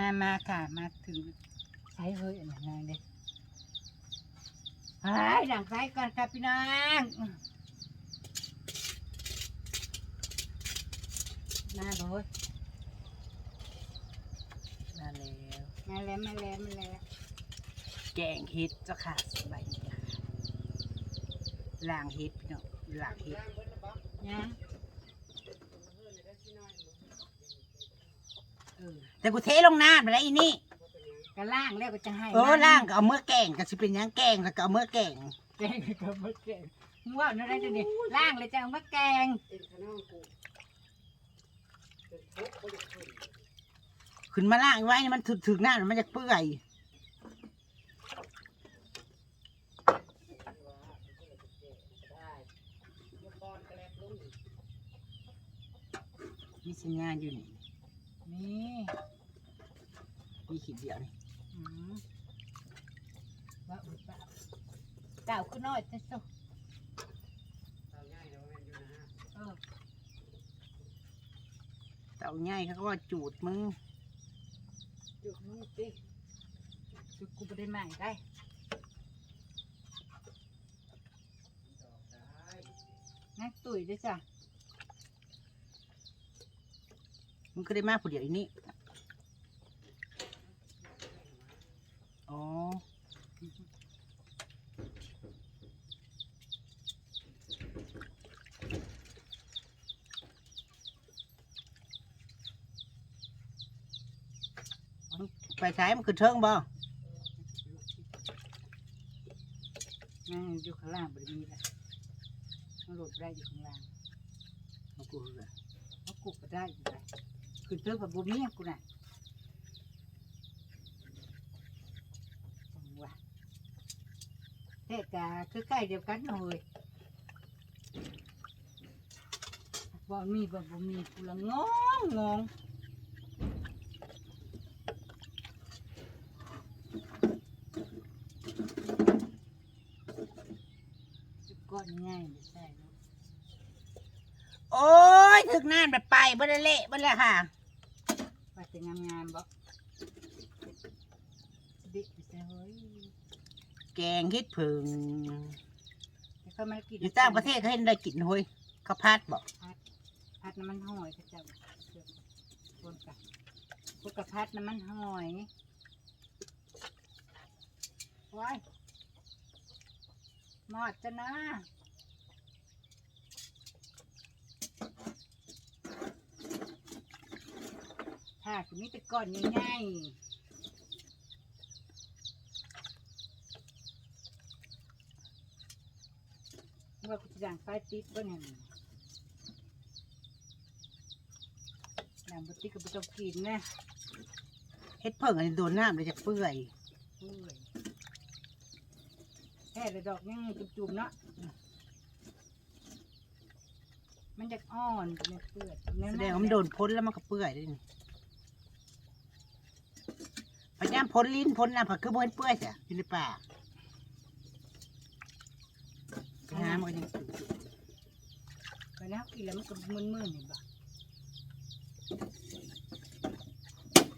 มามาค่ะ มาถึงใช้เฮ้ยอันนั้นนางเด้หายดังไฟก่อนค่ะพี่นางมาเลยมาแล้วมาแล้วมาแล้วมาแล้วแกงเห็ดเจ้าค่ะสบายดีค่ะล้างเห็ดพี่น้องล้างเห็ดนะเออ แต่กูเทลงน้ำไปแล้วอีนี่ก็ล่างแล้วก็จะให้เออล่างก็เอาเมื่อแกงก็สิเป็นหยังแกงแล้วก็เอาเมื่อแกงแกงก็มะแกงมึงว่าเนั่นได้ดิล่างเลยจะเอามะแกงขึ้นมาล่างไว้นี่มันถึกถึกหน้ามันจะเปื่อยมีสัญญาณอยู่นี่นี่ มี ขีดเดียวนี่อืมว่าอุตส่าห์เก่าขึ้นน้อยจะสุเออเต่าใหญ่เขาก็ว่าจูดมึงจุดมึงสิจุดกูไปได้ใหม่ได้งั้นตุ๋ยด้วยจ้ะมึงก็ได้มาผู้เดียวอีนี่อ๋อ ไปใช้มันคือเทิงบ่นั่งอยู่ข้างล่างบริมีละมันหลุดได้อยู่ข้างล่างเอากูเหรอเขากูก็ได้อยู่เลยคือเจอกับบุมีกูน่ะจังหวะแต่กาคือใกล้เดียวกันเลยบ่มีบ่บ่มีกูละงงงงจุดก้อนง่ายไม่ใช่เนาะ โอ้ ยถึกนานแบบไปบ่ได้เละบ่ได้ค่ะว่าจะงามงามๆบ่เด็กไปใส่เฮ้ยแกงเฮ็ดผึ่งแต่เขามากินอยู่ต่างประเทศเขาเห็นได้กินเฮ้ยข้าวผัดบอกพัดน้ำมันหอยเขาจะพวกกับพวกกับพัดน้ำมันหอยว้ายหมอดจะนะ ถ้าคือมีแต่ก้อนง่ายๆว่ากูจะด่างไฟติดบ่เนี่ยด่างบ่ติดก็บ่ต้องกินนะเฮ็ดเพิ่งอันนี้โดนน้ำเลยจะเปื่อยเอ้ยแค่แต่ดอกยังจุ่มๆเนาะมันจะอ่อนเป็นเปลือกแสดงว่ามันโดนพ้นแล้วมันก็เปื่อยเลยนี่ พ้นลิ้นพ้นน้ำผักคือบ่เห็นเปื่อยจ้ะอยู่ในป่าน้ำมันก็ยังจุไปแล้วกินแล้วมันก็มึนๆนี่บ่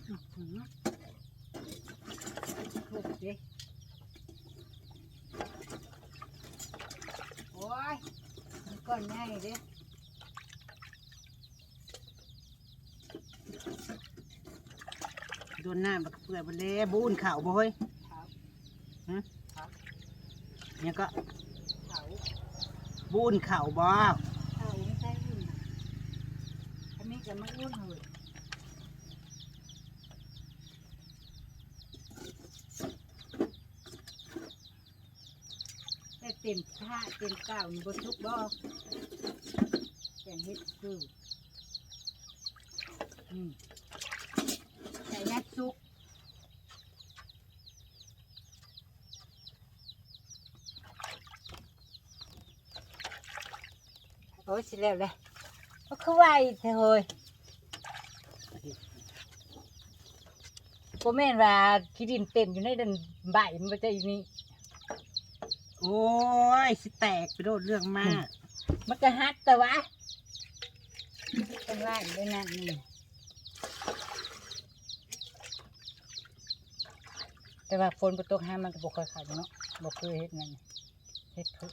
อื้อหือถูกดิโอ้ยมันก้อนง่ายเด้ โดนน้ำมันก็เปื่อยไปแล้วบูนเข่าวบ่เฮ้ยเท้าเนี่ยก็เท้าบูนเข่าวบ่เท้าไม่ใช่อุ่นนะอันนี้จะมาอุ่นเลยแต่เต็มท่าเต็มเก้านี่บทุกบ่แกงเฮ็ดคืออืมใส่ยัดซุกโอ้ยสิแล้วเลยก็คือไหวเถอะเฮ้ยบ่แม่นว่าขี้ดินเต็มอยู่ในดันใบมันบ่จะอยู่นี่โอ้ยสิแตกไปโดนเรื่องมากมันก็ฮัดแต่ว่าข้างล่างด้วยนั่นนี่แต่ว่าฝนบ่ตกห้ามมันก็บ่ค่อยขาดเนาะบ่เคยเฮ็ดนั่นเฮ็ดพึ่ง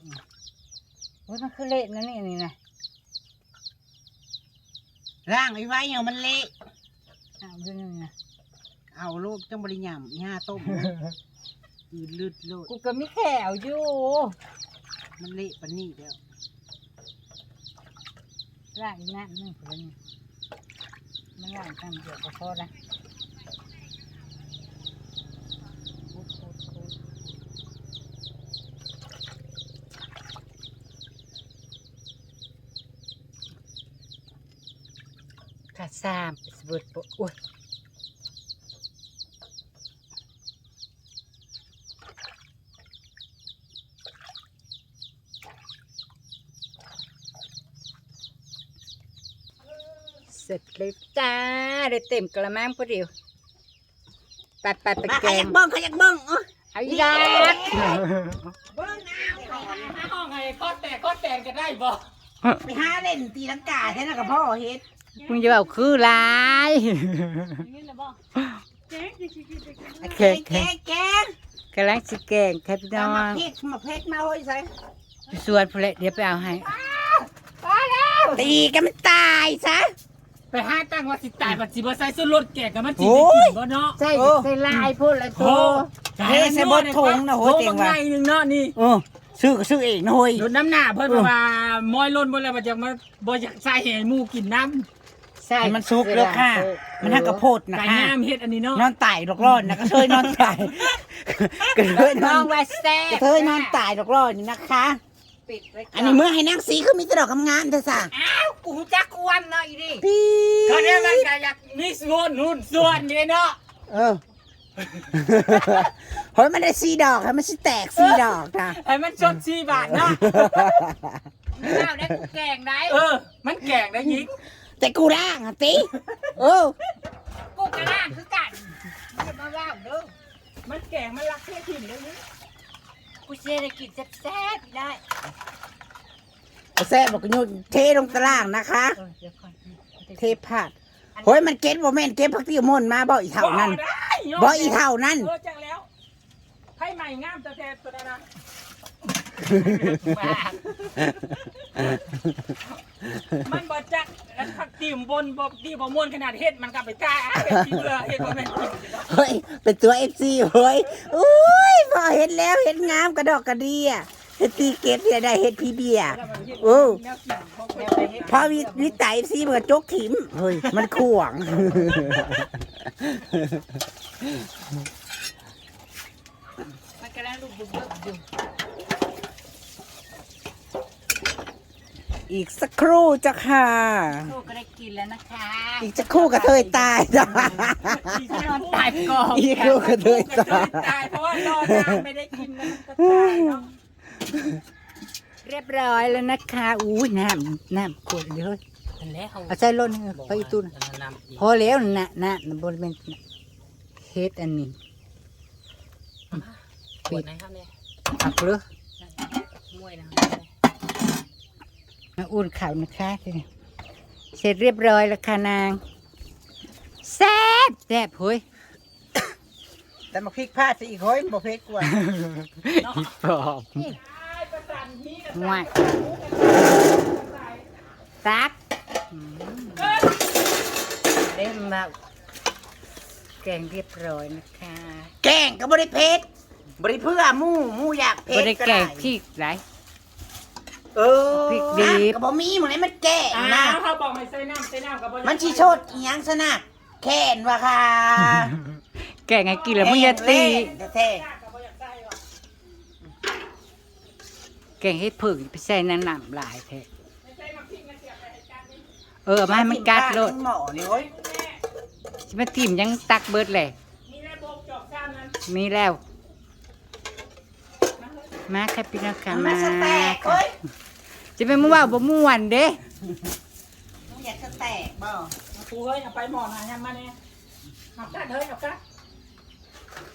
โอ้ยมันคือเละนั่นนี่นี่นะ ร่างไว้ไว้อย่างมันเละอ้าวอยู่นี่นะเอาลูกจังบริยามหญ้าต้มอือลืดโลดกูก็มีแขวอยู่มันเละปานนี้แล้วล่างอีกน้ำหนึงพุ่นนี่มันล่างทำเดียวก็พอละขุดขุดขุด ข้าสามสบุดปะอุ้ยเสร็จเลยจ้าได้เต็มกระมังพอดียวไปไปไปมาแกขยังกเบิ้งขยักเบิ้งเอ้ยเอาอีลักเบิ้งเอาห้องไงก็แตกก็แตกกันได้บ่ไปหาเล่นตีลังกาแท้น่ะกับพ่อเฮ็ด มึงจะเอาคือหลายนี่นะบ่แกงแกงแกงแกงกำลังสิแกงครับพี่น้อเอามางพริกมาเพชรมาโอ้ยใส่ส่วนพลเดี๋ยวไปเอาให้ตีกันมันตายซะไปห้าตั้งว่าสิตายบัดสิบ่ใส่สุดรถแกกกับมันสิโอ้ได้ยกินบ่เนาะใส่โอ้ใส่ลายพูดแล้วโตโอ้เฮ้ยใส่บดถุงนะโหโอ้เจ๋งบางว่ะไงหนึงเนาะนี่เออซื้อก็ซื้อเองนะโฮ้ยโดนน้ำหน้าเพิ่นบอกว่ามอยล้นบ่แล้วบ่จักมาบ่อยากใส่ให้หมู่กินน้ำ ใส่ให้มันสุกแล้วค่ะมันหักกระโพดนะไก่คะน้ำเฮ็ดอันนี้เนาะนอนตายหลอกล่อนนะก็เทยนอนตายก็เทยนน้ออนงว่าแซ่บก็เทยนอนตายหลอกล่อนนี่นะคะ ปิดไว้อันนี้เมื่อให้นางสีคือมีแตดอกงามๆเธอสั่งอ้าวกูจักกวนเนาะอีดิพี่เขาเนี่ยมันก็อยากมีส่วนนู่นส่วนนี่เนาะเออเฮ้ยมันได้สีดอกให้มันสิแตกสีดอกนะให้มันชด4บาทเนาะข้าวได้กูแกงได้เออ มันแกงได้หญิง แต่กูร่างอะติเออกูกระด้างคือกันอย่ามาว่าวเด้อมันแกงมันรักเทถิ่นได้หญิงกูเสียได้กินแซ่บๆได้เอาแซ่บบอกโยนเทลงตารางนะคะ เออเดี๋ยวก่อนเทพาดเฮ้ยมันเก็ตบ่แม่นเก็บพักที่มนต์มาบ่อีเท่านั้นบ่ได้โยมบ่อีเท่านั้นเออจังแล้วไพ่ใหม่งามแต่แต่ตัวนั้นนะบ้า มันบ่จักอันผักติ่มบนบ่ดีบ่ม่วนขนาดเฮ็ดมันก็ไปกล้าเฮ็ดที่เบื่อเฮ็ดบ่แม่นกินเนาะเฮ้ย เป็นตัวเอฟซีเฮ้ยอุ้ยพอเห็นแล้วเห็นงามกระดอกกระเดียเฮ็ดตีเก็ตเนี่ยได้เฮ็ดพี่เบียร์แล้วมันเฮ็ดโอ้แนวกินของคนเฮ็ดพอวิวิจัยเอฟซีมันก็จกถิ่มเฮ้ยมันขวางมันกำลังลูกบุกเบิกอยู่ อีกสักครู่จ้ะค่ะ ลูกก็ได้กินแล้วนะคะอีกสักครู่กระเทยตายจ้ะ นอนตายก่อนอีกครู่กระเทยกระเทตายยตายเพราะว่ารอนานไม่ได้กินมันก็ตายเนาะเรียบร้อยแล้วนะคะอุ้ยน้ำน้ำขวดเดียวแล้วเอาใส่ล้นให้ไปอีตู้นะพอแล้วนะนะบนเป็นเฮ็ดอันนี้ปวดนะครับเนี่ยอักเลยมวยนะ มาอุ่นข่าวนะคะทีนี้เสร็จเรียบร้อยแล้วค่ะนางแซ่บแซ่บเฮ้ยแต่มาพลิกพลาดสิอีกเฮ้ยบ่เพชรกว่าปอบง่ายตักอืมเด้มมาแกงเรียบร้อยนะคะ แกงก็บ่ได้เพชรบ่ได้เพื่อหมู่หมู่อยากเพบ่ชรได้ก็แกได้งที่ไร เออพริกดิบก็บ่มีหมื้นี้มันแก่อ่านะเขาบอกให้ใส่น้ำใส่น้ำกับมันชีโชดอีหยังซะนะแค่นว่าค่ะแกงให้กินแล้วมึงอย่าตี แท้แกงให้ผึ่งไปใส่น้ำหนำลายแท้เออเอามาให้มันกัดโลดหมอนี่เว้ยสิมาทิ่มยังตักเบิดเลยนี่แหละโบกจอบซ้ำนั้นมีแล้ว มาค่ะพี่น้องค่ะมันมาสแตกเว้ยจะเป็นมื่อว่าบ่ม่วนเด้มึงอยากสแตกบ่กูเฮ้ยเอาไปหมอนหายันมาเนี่ยหักกัดเฮ้ยหักกัด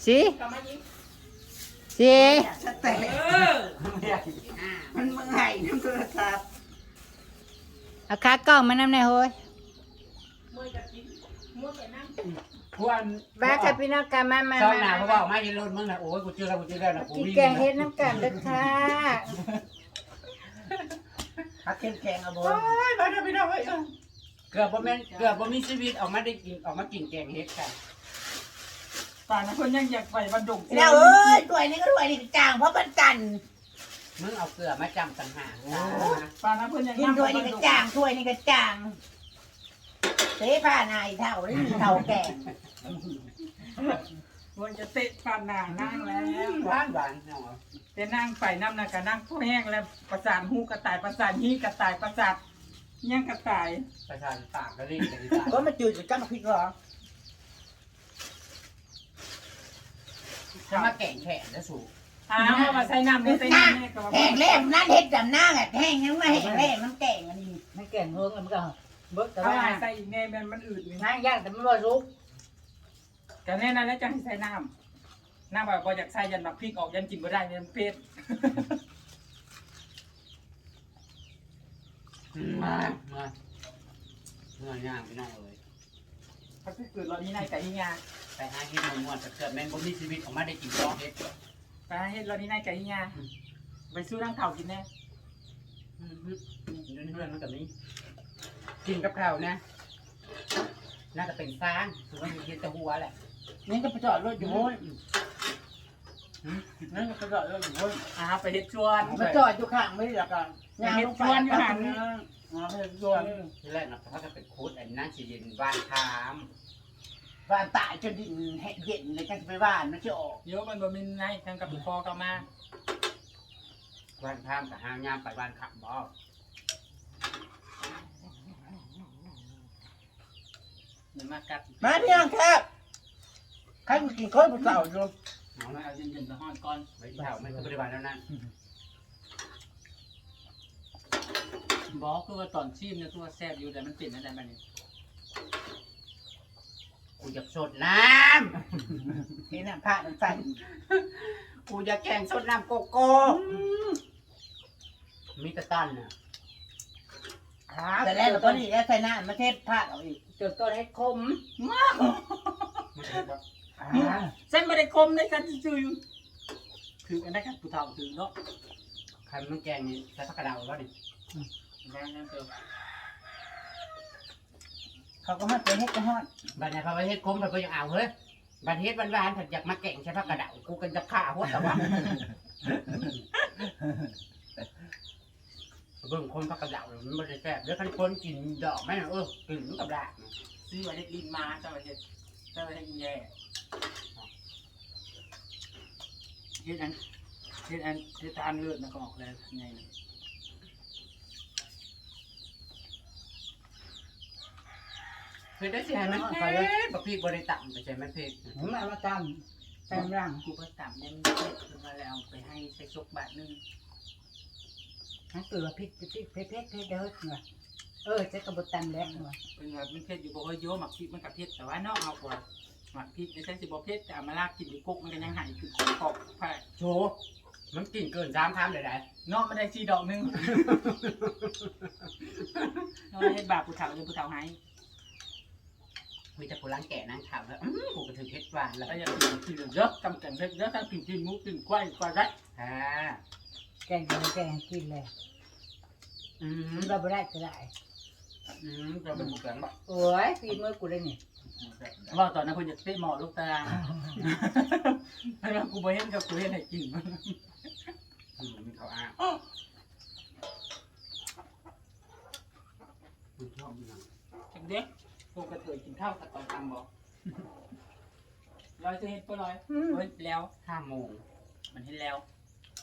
สิกลับมายิงสิอยากสแตกเออมันมึงไห้น้ำโทรศัพท์เอาขากล้องมานำในอยโหย พวนบ้ากับพี่น้องกันมามาเจ้าหมาน้าเขาบอกมาอย่าลุ้นมึงนะโอ้ยกูเจอแล้วกูเจอแล้วนะกูกินวิ่งแกงเฮ็ดน้ำกันเด้อค่ะพักเข้มแข็งเอาบโอ้นยมาเด้อพี่น้องเอ้ยเกือบบ่แม่นเกือบบ่มีชีวิตออกมาได้กินออกมากินแกงเฮ็ดค่ะป่านนั้นเพิ่นยังอยากไปบรรดุงแล้วเอ้ยถ้วยนี้ก็ถ้วยนี่จางเพราะมันกันมึงเอาเกลือมาจำต่างหากนะป่านนั้นเพิ่นยังกินถ้วยนี่ก็จางถ้วยนี่ก็จาง เต๊ผ้านายเท่าหรือเท่าแก่เพิ่นจะเตะป่านหน้านั่งแล้ว หวานหวานเนาะแต่นั่งไปน้ำน่ะก็นั่งผู้แห้งแล้วประสานหูกระต่ายประสานฮีกระต่ายประสาทยังกระต่ายประชาชนปากก็รีบกันดีก็มาจืดกับจ้ำพริกเหรอจะมาแกงแขนจะสูอ้าวเอามาใส่น้ำนี่ใส่น้ำนี่ก็ว่าแห้งแล้นั่นเห็ดดำหน้าอะแห้งยังไม่แห้งแล้มันแก่งอันนี้มันแกงเฮิงมันก็ เบิกแต่เอาว่ามาใส่อีกแน่มันมันอืดนี่นั่งย่างแต่ไม่ว่าสุกก็แน่นั้นแล้วจะให้ใส่น้ำน้ำแบบพออยากใส่ยันบักพริกออกยันกินบ่ได้ยันเผ็ดมามาเมื่อย่างพี่น้องเอ้ยถ้าเกิดเรานี่ในไก่ที่งาไปหาเฮ็ดมันม่วนแต่เกิดแม่นบ่มีชีวิตออกมาได้กินแกงเฮ็ดไปเฮ็ดเรานี่ในไก่ที่งาไปซื้อร่างเข่ากินแน่อือฮึอยู่ในเรือนมันก็มี กินกับข้าวนะ น่าจะเป็นฟางคือว่ามีเฮ็ดแต่หัวแหละนี่ก็ไปจอดรถอยู่โว้ยนั่นก็ไปจอดรถอยู่โว้ยอ้าวไปเฮ็ดชวนมาจอดอยู่ข้างไม่ได้หรอกกันงานลงไปงานไปชวนที่แรกนะเขาจะเป็นคูดไอ้นั่นสิเย็นบ้านทามบ้านตายจนดินแห้งเย็นเลยกันจะไปบ้านมันจะออกเดี๋ยวมันบ่มีในทางกับพ่อเข้ามาบ้านทามกับหางยามไปบ้านขับบ่ เดี๋ยวมากัดมาพี่น้องครับใครมากินข้าวผู้สาวอยู่เอามาละเอาเย็นๆไปห้อนก่อนไปเที่ยวไม่ก็ปฏิบัติแล้วนั่นบอกคือว่าตอนชิมเนี่ยคือว่าแซ่บอยู่แต่มันเป็นอะไรมันนี่กูอยากสดน้เห็นน้ำผ้าน้ำใสำ กูอยากแกงสดน้ำโกโก้มีแตะตันน่ะแต่แล้วเราก็นี่แล้วใส่น้ำมาเทศผ้าเอาอีก จดต้นให้คมมันเรียกว่าเส้นไม่ได้คมในกันซื่อๆคืออันนั้นกันผู้เฒ่าถือเนาะใครมันแกงนี่ใช้ผักกระเดาแล้วดิได้นั่นเถอะเขาก็มาเป็นเฮ็ดกระห้อนบ้านไหนพอไปเฮ็ดคมไปก็ยังเอาเฮ้ยบ้านเฮ็ดบ้านบ้านๆถ้าอยากมาแกงใช้ผักกระเดากูกันจะฆ่าหัวตะวันเบิ่ง คนผักกระเดามันไม่ได้แซ่บเดี๋ยวคันคนกินดอกแม่งเออกินมันกับดากนะซื้อไว้เฮ็ดลิ้นมาเจ้าไว้เฮ็ดเจ้าไว้เฮ็ดแย่เฮ็ดอันเฮ็ดอันเฮ็ดทานเลือดนะก็ออกแล้วไงเพื่อได้สิให้มันเผ็ดบะพริกบริตับไปใช่ไหมเผ็ดผมมามาตำแต้มร่างกูก็ตับเนี่ยมันเผ็ดคือว่าแล้วไปให้ใส่ซกบาทนึง นั่นคือว่าพริกพริกเผ็ดเผ็ดเผ็ดเด้อเนาะเออจะกระบดตันแล้วเนาะเป็นว่ามันเผ็ดอยู่บ่ค่อยเยอะหมักพริกมันก็เผ็ดแต่ว่าเนาะเอากว่าหมักพริกไม่ใช่สิบ่เผ็ดแต่เอามาลากกินอยู่กุ๊กมันก็ยังหายคือของกอกไปโชว์มันกินเกินสามคำเลยได้เนาะมันได้สีดอกหนึงเนาะเฮ็ดบาปผู้เฒ่าเดี๋ยผู้เฒ่าหายมีแต่ผู้ล้างแก่นั่งถามแล้วอื้อกูก็ถือเผ็ดหวานแล้วแล้วอย่ากินกินเยอะกำกันเผ็ดเยอะถ้ากินกินหมูกินกล้วยกว่าได้อ่า แกงกันแกงกินเลยอืมมันเราไม่ได้ก็ได้อืมจะเป็นบุกแกงบ่โอ้ยฝีมือกูเลยนี่ว่าตอนนั้นเพิ่นอยากเตะหมอลูกตารางแล้วกูบ่เห็นกับกูเห็นให้กินอืมมีเขาอ้างมันชอบมันนะเด็กพวกกระเทยกินข้าวกับตอนตำบ่ร้อยจะเห็นปะร้อยเฮ้ยแล้วห้าโมงมันเห็นแล้ว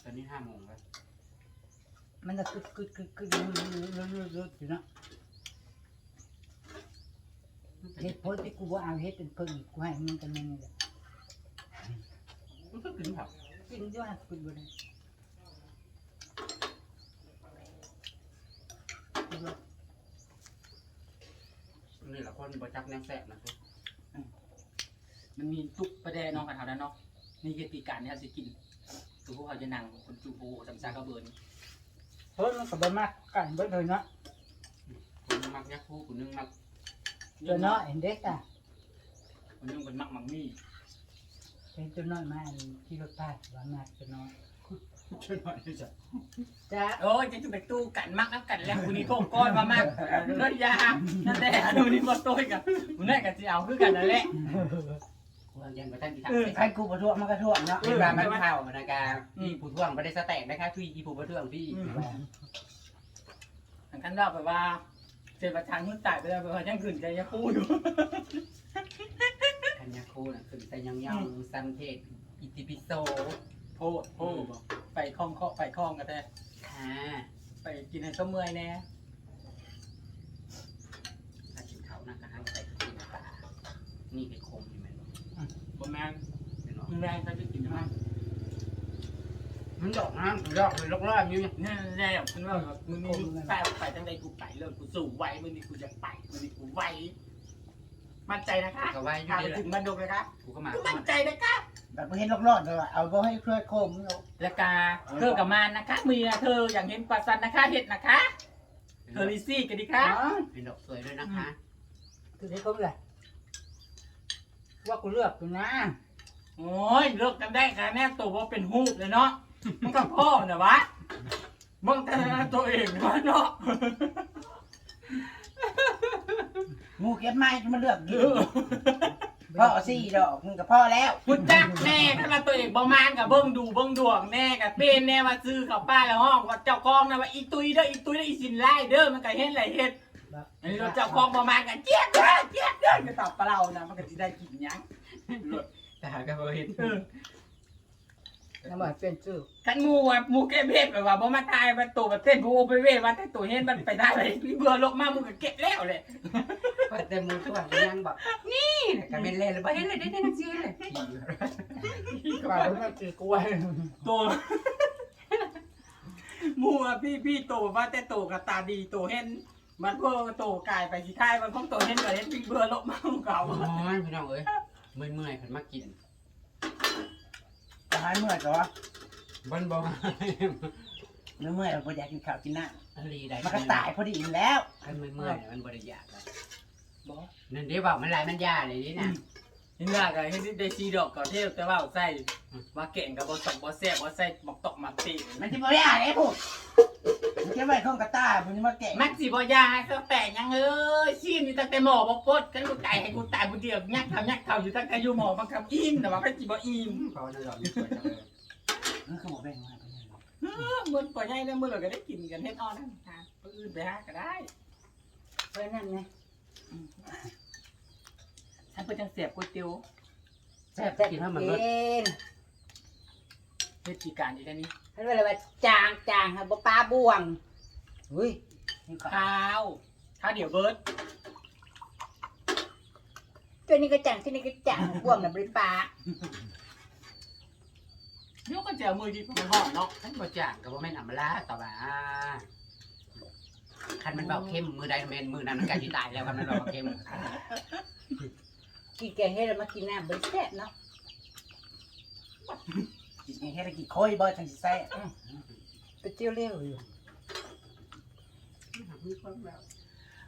ตอนนี้ห้าโมงแล้วมันจะกึดกึดกึดกึดรุดรุดรุดรุดรุดอยู่เนาะเฮ็ดโพดที่กูว่าเอาเฮ็ดเป็นเพิ่งกูให้มันกันนี่แหละมันก็กินผักกินด้วยนะกูบ่ได้นี่แหละคนบริจักแนวแสบนะคือมันมีตุกประแดน้องกันเท่านั้นเนาะนี่คือตีการเนี่ยสิกิน ตัวพวกเขาจะนั่งคนจูโบสำซากระเบินเฮ้ยมันก็บ่มากกันเบิดเลยเนาะคนนึงมักยักษ์คู่คนนึงมักเดี๋ยวเนาะเห็นเด็กอะวมันยังเป็นมักมังมี่เป็นตัวน้อยมาที่รถป้าว่ามาตัวน้อยช่วยหน่อยด้วยจ้ะจ้าโอ้ยจะจะไปตู้กันมักน้ำกันแล้วคุณนี่โทษก้อนมามากเลิศยานั่นแหละดูนี่มาโต้ยกันมันได้กับจีเอาคือกันนั่นแหละ ว่ายังบ่ทันสิถามเออใครกูประท้วงมันก็ท่วงเนาะเวลามันเข้านะกาพี่ผู้ท่วงบ่ได้สแต็กนะคะคืออีผู้บ่ท่วงพี่ทางกันเราแบบว่าเจอประชาชนตายไปแล้วแบบว่ายังขืนใจยังพูดอยู่ คันยาคูน่ะคือแต่ยังยำซัมเทศอิติปิโสโพดโพดบอกไปคล้องเคาะไปคล้องกันแต่ค่ะไปกินให้ส้มเมื่อยแน่ถ้ากินเขาวนะก็หันใส่กินปลานี่เแรงถ้าจะกินมากมันดอกน้ำดอกเลยลอกๆอยู่เนี่ยนี่แน่คุณว่าแบบมึงนี่ไปไปตั้งใจกูไปเริ่มกูสู้ไหวมึงนี่กูจะไปมึงนี่กูไหวมั่นใจนะคะก็ไว้อยู่พาไปนี่แหถึละงมันดงเลยครับกูก็มามั่นใจนะคะแบบบ่เห็นรอดๆเลยว่ะเอาบ่ให้เคลื่อนโคมเนาะแล้วกาเธอกับมานนะคะเมียเธออย่างเห็นปลาซันนะคะเห็ดนะคะเธอลิซี่กันดีคะเป็นดอกสวยด้วยนะคะ คือที่เขาเลยว่ากูเลือกกูนะ โอ้ยเลิกกันได้ค่ะแน่ตัวว่าเป็นหูบเลยเนาะมันก็พ่อเนี่ยวะมึงแต่ตัวเองวะเนาะหมูเก็บไม้มันเลือกกินพ่อสี่ดอกมึงก็พ่อแล้วคุณจักแน่ถ้ามาตัวเองประมาณกับเบิ้งดูเบิ้งดวงแน่กับเป็นแน่มาซื้อกับป้าแล้วห้องว่าเจ้าของนะว่าอีตุยเด้ออีตุยเด้ออีสินไล่เด้อมันก็เห็นไรเห็ดอันนี้เราเจ้าของประมาณกันเจี๊ยบเด้อเจี๊ยบเด้อก็ตอบปลาเรานะมันก็จะได้กินหยัง แต่หาก็บ่เห็นเออน้ำมันเป็นชื่อขันหมูว่าหมูเก็บเห็ดแบบว่าบ่มาตายมันตัวมันเต้นบูไปเว้ยว่าแต่ตัวเห็นมันไปได้เลยพี่เบื่อลกมามึงก็เก็บแล้วเลยก็แต่มือทุกวันยังบอกนี่น่ะก็เป็นเล่นแล้วบ่เห็นเลยได้ได้นักเสียเลยกว่าแล้วก็คือกล้วยตัวหมูอะพี่พี่โตว่าแต่โตกับตาดีโตเห็นมันก็โตกลายไปสิท้ายมันคงโตเห็นก็เห็นพี่เบื่อลกมาของเก่าโอ้ยพี่น้องเอ้ย เมื่อยๆเพิ่นมากินตายเมื่อยจ้ะบ่นบ่เมื่อยเมื่อยเราบ่อยากกินข้าวกินน้อันลีได้ำมันก็ตายพอดีอยู่แล้วคันเมื่อยๆมันบ่ได้ยากเลยบ่นั่นเด้บอกมันหลายมันยาเลยนี่น่ะเห็นว่าก็เห็นได้ซีดอกก็เที่ยวแต่ว่าเอาใส่ว่าเก่งกับบ่ตกบ่แซ่บบ่ใส่หมกตกหมักตีมันจะบ่ได้อะไรพวก มันจะไว้ข้องกระต้ามันจะมาแกะมักสิบ่ยาตั้งแต่ยังเอ้ยชีนนี่ตั้งแต่หมอบ่ปดกันกูตายให้กูตายผู้เดียวยักทำยักเขาอยู่ตั้งแต่อยู่หมอบังคับอิ่มแต่ว่าก็สิบ่อิ่มเพราะนั่นดอกนี่สวยจังเลยมันคือบ่แบ่งมาเป็นหรอกเออมื้อก่อนใหญ่แล้วมื้อเราก็ได้กินกันเฮ็ดอ่อนนะค่ะมื้ออื่นไปหาก็ได้เพราะนั่นไงถ้าเพิ่นจังเสียบก๋วยเตี๋ยวแซ่บกินให้มันเอเบิดงเฮ็ดปีการอีกแล้วนี่ ท่านเวลาว่าจางจางครับบ่ปลาบ่วงอุ้ยนี่ก็ข้าวข้าวเดี๋ยวเบิดตัวนี้ก็จางที่นี่ก็จางบ่วงน่ะบ่ได้ปลาเดี๋ยวก็เจอมือดีมันหอมเนาะคันบ่จางก็บ่แม่นอำลาต่อว่าคันมันเบาเข้มมือใดแม่นมือนั้นมันก็สิตายแล้วคันมันเบาเข้มกินแกงเฮ็ดแล้วมากินน้ำบ่แซ่บเนาะ กินให้ได้กินโค้ยบ่จังสิแซ่ไปเจียวเร็วอยู่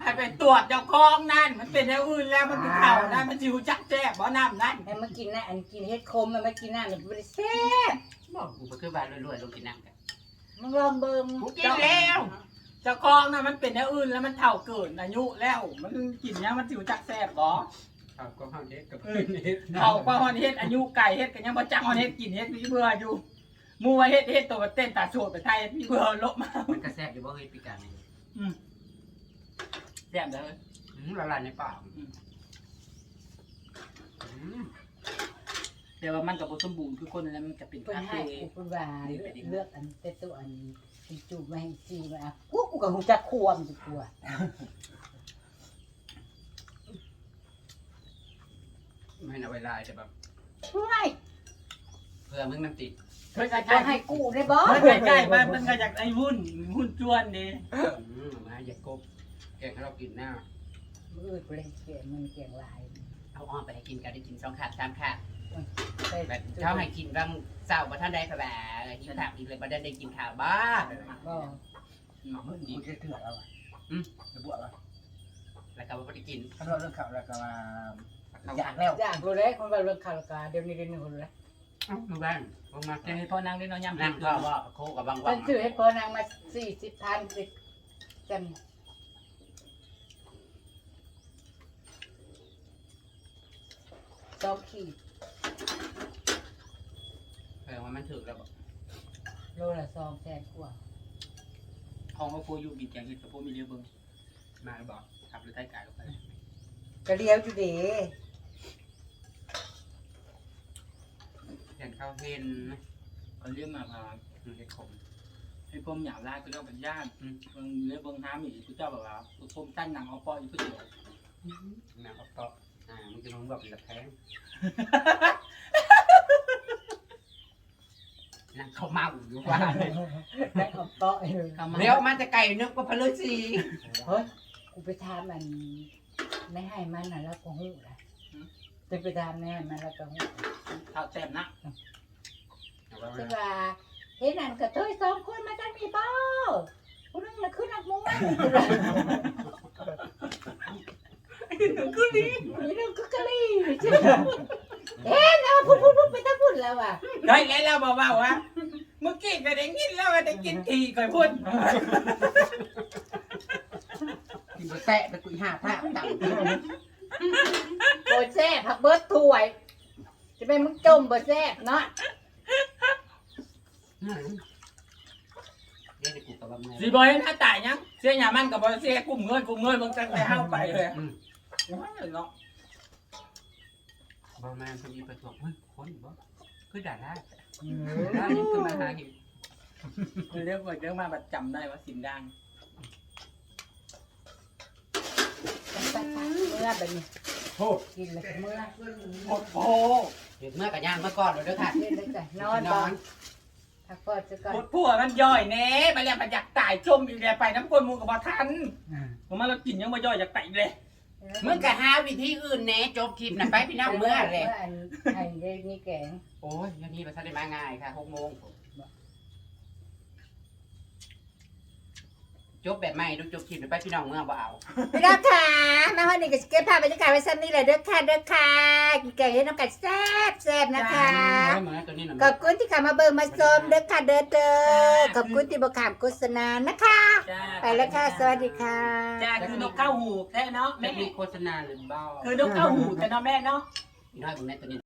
ให้ไปตรวจเจ้าของนั่น มันเป็นอย่างอื่นแล้วมันเป็นเข่านั่นมันสิรู้จักแซ่บบ่น้ำนั่นให้มากินนะอันกินเฮ็ดคมแล้วมากินน้ำนี่บ่ได้แซ่บบอกกูก็คือว่ารวยๆลงกินน้ำกันมึงลองเบิ่งกูกินแล้วเจ้าของนั่นมันเป็นอย่างอื่นแล้วมันเท่าเกินอายุแล้ว มันกินยังมันสิรู้จักแซ่บบ่ ครับก็เฮาเด็กกับเพิ่นเฮ็ดเท่ากว่าฮอนเฮ็ดอายุไก่เฮ็ดกันยังบ่จักฮอนเฮ็ดกินเฮ็ดมีเบื่ออยู่หมู่ว่าเฮ็ดเฮ็ดตัวเต้นตาโฉดไปไทยมีเบื่อลบมามันก็แซ่บอยู่บ่เฮ้ยปีการนี่แซ่บเด้ออืมละลายในปากอืมแต่ว่ามันก็บ่สมบูรณ์คือคนนั้นมันก็เป็นเพิ่นคาให้เฟ่กูเพิ่นว่าเลือกอันแต่ตัวอันที่จูบมาให้ซีมาอะกูกูก็ฮู้จักควมสิกลัว ไม่เอาไว้ลายแต่แบบช่วยเพื่อมึงน้ำติดเพิ่นก็บ่ให้กูได้บ่เพิ่นใกล้ๆบ้านเพิ่นก็อยากไอ้วุ่นวุ่นจวนนี่อืมมาอย่ากบแกงให้เรากินหน้า มือกูเลยเกลียดมึงเกลียดลายเอาอ้อมไปให้กินกันได้กินสองขาดสามขาดไปแบบเช้าให้กินบางเช้าบ่ท่านได้ค่ะแบบหิวถามอีกเลยบ่ได้ได้กินข้าวบ้าบ่มึงกูจะเถื่อนเอาอะอืมจะบวกอะแล้วก็บ่ได้กินถ้าเราเรื่องข่าวแล้วก็มา อยากแล้วอยากรู้แล้วคนว่าเรื่องคาราคาเดี๋ยวนี้เดี๋ยวนี้คนรู้แล้วมือบ้านลงมาจะให้พ่อนางได้นอนย่ำนั่งก็ว่าโคกับบางวัฉันนซื้อให้พ่อนางมาสี่สิบพันสิจำสองขีดแปลว่ามันถึกแล้วบอกโลละสองแสนกว่าห้องก็พูอยู่บิดอย่างนี้กับพูมีเรียวเบิ้งมาบอกขับรถใต้กายลงไปก็เลี้ยวอยู่เด้ อย่างเข้าเห็นเขาเรียกมาพาเด็กขมให้พมหยาบลายก็เรียกเป็นญาติเบิ้งเรียกเบิ้งน้ำอีกทุกเจ้าแบบว่าพมตั้งหนังเอาปออยู่ผู้เดียวหนังเอาปออ่ามันจะน้องแบบเป็นตะแคงนั่งเขาเมาอยู่ว่าได้เอาเตาะเองเดี๋ยวมันจะไก่นึกว่าพลุสีเฮ้ยกูไปทำมันไม่ให้มันน่ะแล้วก็หูละจะไปทำแน่มันแล้วก็หู เท้าแต้มนะจะว่าเห็นนั่นกับเธอสองคนมาจังมีเป้าผู้นึงน่ะคือนักมวยคือดีนี่นึงคือกะลีเอ๊ะแล้วพูดพูดพูดไปทั้งพูดแล้วอะเฮ้ยแล้วเราบอกว่าว่าเมื่อกี้ก็ได้ยินแล้วว่าได้กินทีก่อนพูดกินไปแตะไปกุยห้าท่าต่ำโบแซ่บผักเบิร์ดถ้วย จะเป็นมึงจม บ่แซ่บเนาะเดี๋ยวกูกับบังเงินสีบอยถ้าตายยังเสียหยามันกับบอยเสียกลุ่มเงินกลุ่มเงินมึงจะไปห้าไปเลยเนาะบอมาคนนี้ไปบอกเฮ้ยคนบ่คือด่าได้ด่านี่คือมาหาเห็นเรียกว่าเรื่องมาบัดจำได้ว่าสินดังเมื่อแบบนี้ โอ้กินเลยเมื่อโอ้โหเห็นเมื่อกับย่างเมื่อก่อนเลยด้วยค่ะเล่นเลยจ้ะนอนบอนพักผ่อนซะก่อนพูดผัวมันย่อยแน่มาเรียกมันอยากตายจมอยู่เลยไปน้ำกลมูกับบอทันผมมาเรากินยังมาย่อยอยากตายเลยมึงก็หาวิธีอื่นแหน่จบคลิปน่ะไปพี่น้องเมื่อเลยเมื่ออันอันนี้นี่แกงโอ้ยยังนี้มาทันได้มาง่ายค่ะหกโมง จบแบบใหม่ดูจบคลิปน่ะไปพี่น้องเมื่อบ่เอา พี่น้องค่ะมาวันนี้ก็จะเก็บภาพบรรยากาศไว้ซ้ำนี่แหละเด้อค่ะเด้อค่ะกินแกงให้น้ำกัดแซ่บแซ่บนะคะเหมือนตัวนี้น่ะขอบคุณที่เข้ามาเบิ่งมาชมเด้อค่ะเด้อเด้อขอบคุณที่บอกขามโฆษณานะคะไปแล้วค่ะ สวัสดีค่ะ จ้าคือนกเข้าหูแค่เนาะแม่แม่มีโฆษณาหรือเปล่าคือนกเข้าหูแต่เนาะแม่เนาะ อีน้อยมึงแม่ตัวนี้